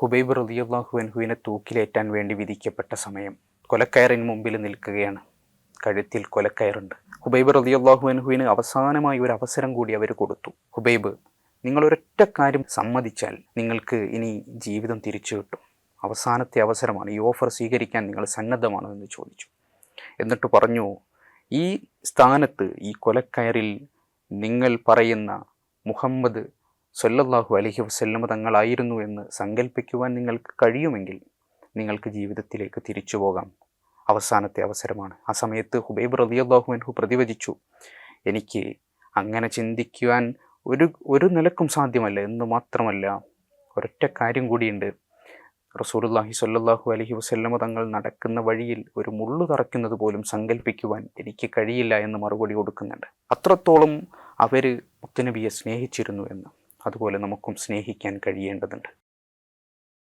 ഹുബൈബ് റളിയല്ലാഹു അൻഹുവിനെ തൂക്കിലേറ്റാൻ വേണ്ടി വിധിക്കപ്പെട്ട സമയം. കൊലക്കയറിന് മുമ്പിൽ നിൽക്കുകയാണ്. കഴുത്തിൽ കൊലക്കയറുണ്ട്. ഹുബൈബ് റളിയല്ലാഹു അൻഹുവിന് അവസാനമായി ഒരു അവസരം കൂടി അവർ കൊടുത്തു. ഹുബൈബ് നിങ്ങൾ ഒരൊറ്റ കാര്യം സമ്മതിച്ചാൽ നിങ്ങൾക്ക് ഇനി ജീവിതം തിരിച്ചു കിട്ടും. അവസാനത്തെ അവസരമാണ് ഈ ഓഫർ സ്വീകരിക്കാൻ നിങ്ങൾ സന്നദ്ധമാണോ എന്ന് ചോദിച്ചു. എന്നിട്ട് പറഞ്ഞു ഈ സ്ഥാനത്ത് ഈ കൊലക്കയറിൽ നിങ്ങൾ പറയുന്ന മുഹമ്മദ് സല്ലല്ലാഹു അലഹി വസല്ലമ തങ്ങളായിരുന്നു എന്ന് സങ്കല്പിക്കുവാൻ നിങ്ങൾക്ക് കഴിയുമെങ്കിൽ നിങ്ങൾക്ക് ജീവിതത്തിലേക്ക് തിരിച്ചു പോകാം. അവസാനത്തെ അവസരമാണ്. ആ സമയത്ത് ഹുബൈബ് റളിയല്ലാഹു അൻഹു പ്രതിവചിച്ചു എനിക്ക് അങ്ങനെ ചിന്തിക്കുവാൻ ഒരു ഒരു നിലക്കും സാധ്യമല്ല. എന്ന് മാത്രമല്ല ഒരൊറ്റ കാര്യം കൂടിയുണ്ട്. റസൂലുള്ളാഹി സ്വല്ലാഹു അലഹി വസല്ലമ തങ്ങൾ നടക്കുന്ന വഴിയിൽ ഒരു മുള്ളു തറയ്ക്കുന്നത് പോലും സങ്കല്പിക്കുവാൻ എനിക്ക് കഴിയില്ല എന്ന് മറുപടി കൊടുക്കുന്നുണ്ട്. അത്രത്തോളം അവർ മുത്തനബിയെ സ്നേഹിച്ചിരുന്നു എന്ന്. അതുപോലെ നമുക്കും സ്നേഹിക്കാൻ കഴിയേണ്ടതുണ്ട്.